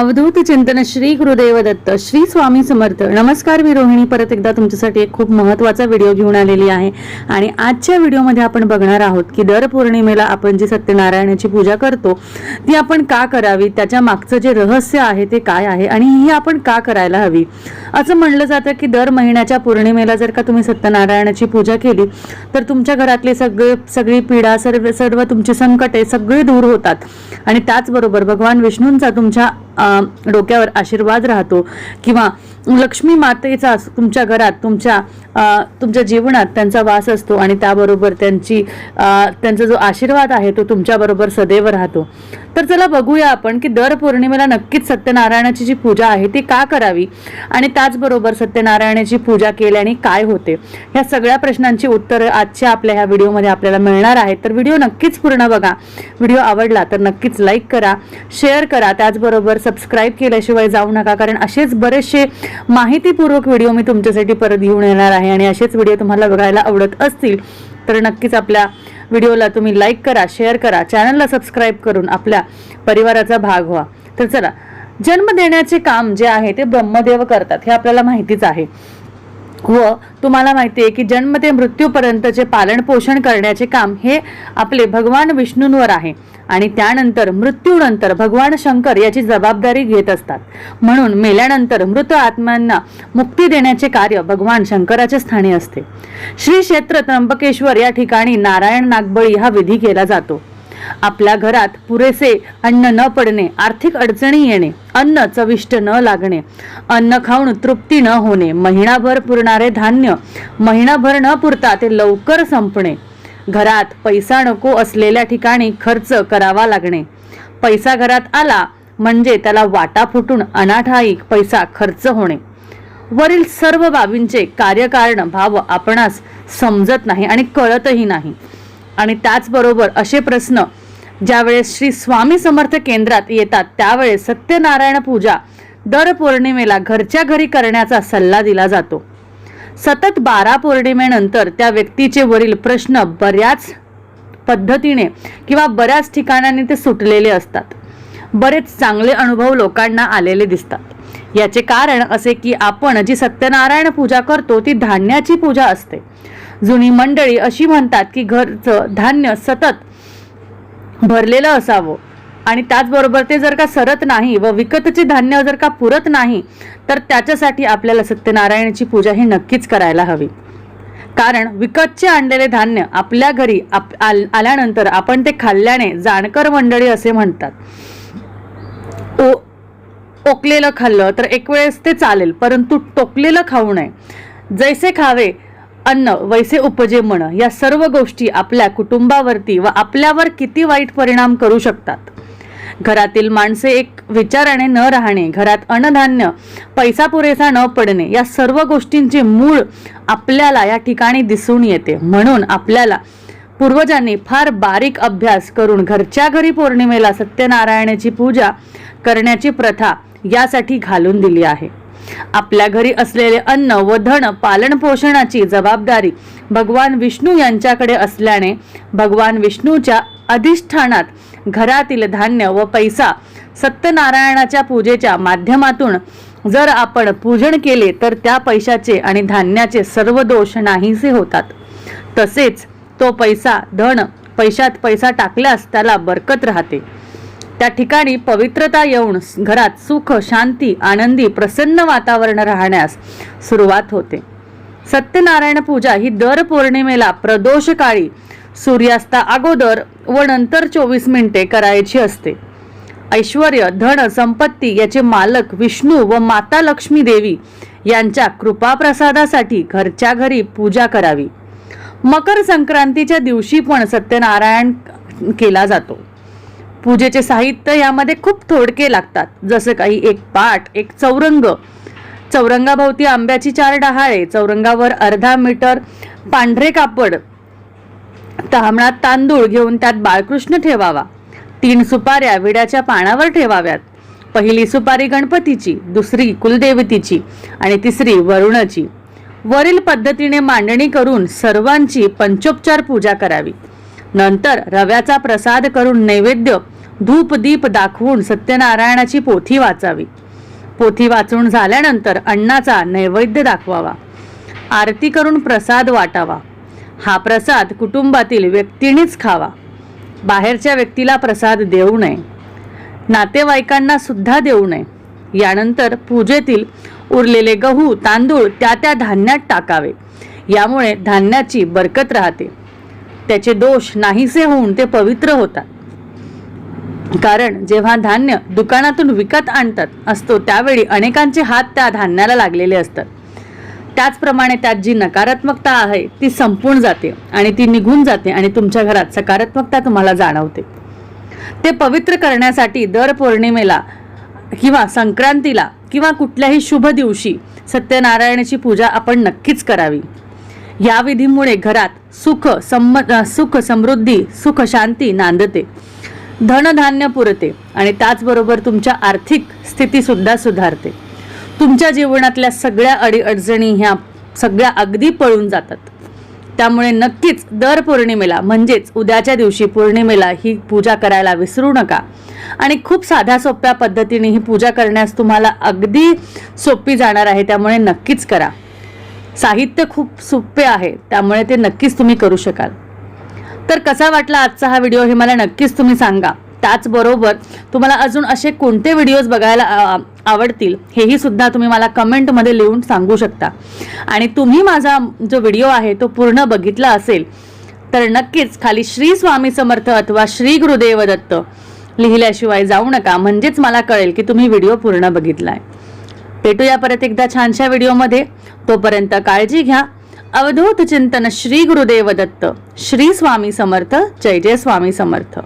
अवधूत चिंतन श्री गुरुदेव दत्त श्री स्वामी समर्थ. नमस्कार मी रोहिणी. परत एकदा तुमच्यासाठी एक खूप महत्त्वाचा व्हिडिओ घेऊन आलेली आहे. आणि आजच्या व्हिडिओमध्ये आपण बघणार आहोत की दर पौर्णिमेला आपण जी सत्यनारायणाची पूजा करतो ती आपण का करावी? त्याच्या मागचं जे रहस्य आहे ते काय आहे? आणि ही आपण का करायला हवी? असं म्हणलं जातं की दर महिन्याच्या पौर्णिमेला जर का तुम्ही सत्यनारायणाची पूजा केली तर तुमच्या घरातले सगळे सगळी पीडा सर्व सर्व तुमची संकटे सगळी दूर होतात. आणि त्याचबरोबर भगवान विष्णूंचा तुमच्या डोक्यावर आशीर्वाद राहतो. किंवा लक्ष्मी मातेचा तुमच्या घरात तुमच्या तुमच्या जीवनात त्यांचा वास असतो आणि त्याबरोबर त्यांची त्यांचा जो आशीर्वाद आहे तो तुमच्याबरोबर सदैव राहतो. तर चला बघूया आपण की दर पौर्णिमेला नक्कीच सत्यनारायणाची जी पूजा आहे ती का करावी? आणि त्याचबरोबर सत्यनारायणाची पूजा केल्याने काय होते? ह्या सगळ्या प्रश्नांची उत्तरं आजच्या आपल्या ह्या व्हिडिओमध्ये आपल्याला मिळणार आहेत. तर व्हिडिओ नक्कीच पूर्ण बघा. व्हिडिओ आवडला तर नक्कीच लाईक करा शेअर करा. त्याचबरोबर सबस्क्राईब केल्याशिवाय जाऊ नका कारण असेच बरेचसे माहितीपूर्वक व्हिडिओ मी तुमच्यासाठी परत घेऊन येणार आहे आणि असेच व्हिडिओ तुम्हाला बघायला आवडत असतील तर नक्कीच आपल्या व्हिडिओला तुम्ही लाईक करा शेअर करा चॅनलला सबस्क्राईब करून आपल्या परिवाराचा भाग व्हा. तर चला जन्म देण्याचे काम जे आहे ते ब्रह्मदेव करतात हे आपल्याला माहितीच आहे. व तुम्हाला माहिती आहे की जन्म ते मृत्यूपर्यंतचे पालन पोषण करण्याचे काम हे आपले भगवान विष्णूंवर आहे. आणि त्यानंतर मृत्यूनंतर भगवान शंकर याची जबाबदारी घेत असतात. म्हणून मेल्यानंतर मृत आत्म्यांना मुक्ती देण्याचे कार्य भगवान शंकराच्या स्थानी असते. श्री क्षेत्र त्र्यंबकेश्वर या ठिकाणी नारायण नागबळी हा विधी केला जातो. आपल्या घरात पुरेसे अन्न न पडणे आर्थिक अडचणी येणे अन्न चविष्ट न लागणे अन्न खाऊन तृप्ती न होणे महिनाभर पुरणारे धान्य महिनाभर न पुरता ते लवकर संपणे. घरात पैसा नको असलेल्या ठिकाणी खर्च करावा लागणे. पैसा घरात आला म्हणजे त्याला वाटा फुटून अनाठाईक पैसा खर्च होणे. वरील सर्व बाबींचे कार्यकारण भाव आपणास समजत नाही आणि कळतही नाही. आणि त्याचबरोबर असे प्रश्न ज्यावेळेस श्री स्वामी समर्थ केंद्रात येतात त्यावेळेस सत्यनारायण पूजा दर पौर्णिमेला घरच्या घरी करण्याचा सल्ला दिला जातो. सतत बारा पौर्णिमेनंतर त्या व्यक्तीचे वरील प्रश्न बऱ्याच पद्धतीने किंवा बऱ्याच ठिकाणांनी ते सुटलेले असतात. बरेच चांगले अनुभव लोकांना आलेले दिसतात. याचे कारण असे की आपण जी सत्यनारायण पूजा करतो ती धान्याची पूजा असते. जुनी मंडळी अशी म्हणतात की घरचं धान्य सतत भरलेलं असावं. आणि त्याचबरोबर ते जर का सरत नाही व विकतचे धान्य जर का पुरत नाही तर त्याच्यासाठी आपल्याला सत्यनारायणाची पूजा ही नक्कीच करायला हवी. कारण विकतचे आणलेले धान्य आपल्या घरी आप आल- आल्यानंतर आपण ते खाल्ल्याने जाणकर मंडळी असे म्हणतात. ओ ओकलेलं खाल्लं तर एक वेळेस ते चालेल परंतु टोकलेलं खाऊ नये. जैसे खावे अन्न वैसे उपजे म्हण या सर्व गोष्टी आपल्या कुटुंबावरती व आपल्यावर किती वाईट परिणाम करू शकतात? घरातील माणसे एक विचाराने न राहणे घरात अन्नधान्य पैसा पुरेसा न पडणे या सर्व गोष्टींचे मूळ आपल्याला या ठिकाणी दिसून येते. म्हणून आपल्याला पूर्वजांनी फार बारीक अभ्यास करून घरच्या घरी पौर्णिमेला सत्यनारायणाची पूजा करण्याची प्रथा यासाठी घालून दिली आहे. आपल्या घरी असलेले अन्न व धन पालन पोषणाची जबाबदारी भगवान विष्णू यांच्याकडे असल्याने भगवान विष्णूच्या अधिष्ठानात घरातील धान्य व पैसा सत्यनारायणाच्या पूजेच्या माध्यमातून जर आपण पूजन केले तर त्या पैशाचे आणि धान्याचे सर्व दोष नाहीसे होतात. तसेच तो पैसा धन पैशात पैसा टाकल्यास त्याला बरकत राहते. त्या ठिकाणी पवित्रता येऊन घरात सुख शांती आनंदी प्रसन्न वातावरण राहण्यास सुरुवात होते. सत्यनारायण पूजा ही दर पौर्णिमेला प्रदोषकाळी सूर्यास्ता अगोदर व नंतर चोवीस मिनिटे करायची असते. ऐश्वर धन संपत्ती याचे मालक विष्णू व माता लक्ष्मी देवी यांच्या कृपाप्रसादासाठी घरच्या घरी पूजा करावी. मकर संक्रांतीच्या दिवशी पण सत्यनारायण केला जातो. पूजेचे साहित्य यामध्ये खूप थोडके लागतात. जसं काही एक पाट एक चौरंग. चौरंगाभोवती आंब्याची चार डहाळे चौरंगावर अर्धा मीटर पांढरे कापड. तहामणात तांदूळ घेऊन त्यात बाळकृष्ण ठेवावा. तीन सुपाऱ्या विड्याच्या पानावर ठेवाव्यात. पहिली सुपारी गणपतीची दुसरी कुलदेवतीची आणि तिसरी वरुणाची. वरील पद्धतीने मांडणी करून सर्वांची पंचोपचार पूजा करावी. नंतर रव्याचा प्रसाद करून नैवेद्य धूप दीप दाखवून सत्यनारायणाची पोथी वाचावी. पोथी वाचून झाल्यानंतर अन्नाचा नैवेद्य दाखवावा. आरती करून प्रसाद वाटावा. हा प्रसाद कुटुंबातील व्यक्तीनेच खावा. बाहेरच्या व्यक्तीला प्रसाद देऊ नये. नातेवाईकांना सुद्धा देऊ नये. यानंतर पूजेतील उरलेले गहू तांदूळ त्या त्या धान्यात टाकावे. यामुळे धान्याची बरकत राहते. त्याचे दोष नाहीसे होऊन ते पवित्र होतात. कारण जेव्हा धान्य दुकानातून विकत आणतात असतो त्यावेळी अनेकांचे हात त्या धान्याला लागलेले असतात. त्याचप्रमाणे त्यात जी नकारात्मकता आहे ती संपून जाते आणि ती निघून जाते आणि तुमच्या घरात सकारात्मकता तुम्हाला जाणवते. ते पवित्र करण्यासाठी दर पौर्णिमेला किंवा संक्रांतीला किंवा कुठल्याही शुभ दिवशी सत्यनारायणाची पूजा आपण नक्कीच करावी. या विधीमुळे घरात सुख सम सुख समृद्धी सुख शांती नांदते. धनधान्य पुरते आणि त्याचबरोबर तुमच्या आर्थिक स्थितीसुद्धा सुधारते. तुमच्या जीवनातल्या सगळ्या अडीअडचणी ह्या सगळ्या अगदी पळून जातात. त्यामुळे नक्कीच दर पौर्णिमेला म्हणजेच उद्याच्या दिवशी पौर्णिमेला ही पूजा करायला विसरू नका. आणि खूप साध्या सोप्या पद्धतीने ही पूजा करण्यास तुम्हाला अगदी सोपी जाणार आहे त्यामुळे नक्कीच करा. साहित्य खूप सोपे आहे त्यामुळे ते नक्कीच तुम्ही करू शकाल. तर कसा वाटला आजचा हा व्हिडिओ हे मला नक्कीच तुम्ही सांगा. त्याचबरोबर तुम्हाला अजून असे कोणते व्हिडिओज बघायला आवडतील हेही सुद्धा तुम्ही मला कमेंटमध्ये लिहून सांगू शकता. आणि तुम्ही माझा जो व्हिडिओ आहे तो पूर्ण बघितला असेल तर नक्कीच खाली श्री स्वामी समर्थ अथवा श्री गुरुदेव दत्त लिहिल्याशिवाय जाऊ नका. म्हणजेच मला कळेल की तुम्ही व्हिडिओ पूर्ण बघितलाय. भेटूया परत एकदा छानशा व्हिडिओमध्ये. तोपर्यंत काळजी घ्या. अवधूत चिंतन श्री गुरुदेव दत्त. श्री स्वामी समर्थ. जय जय स्वामी समर्थ.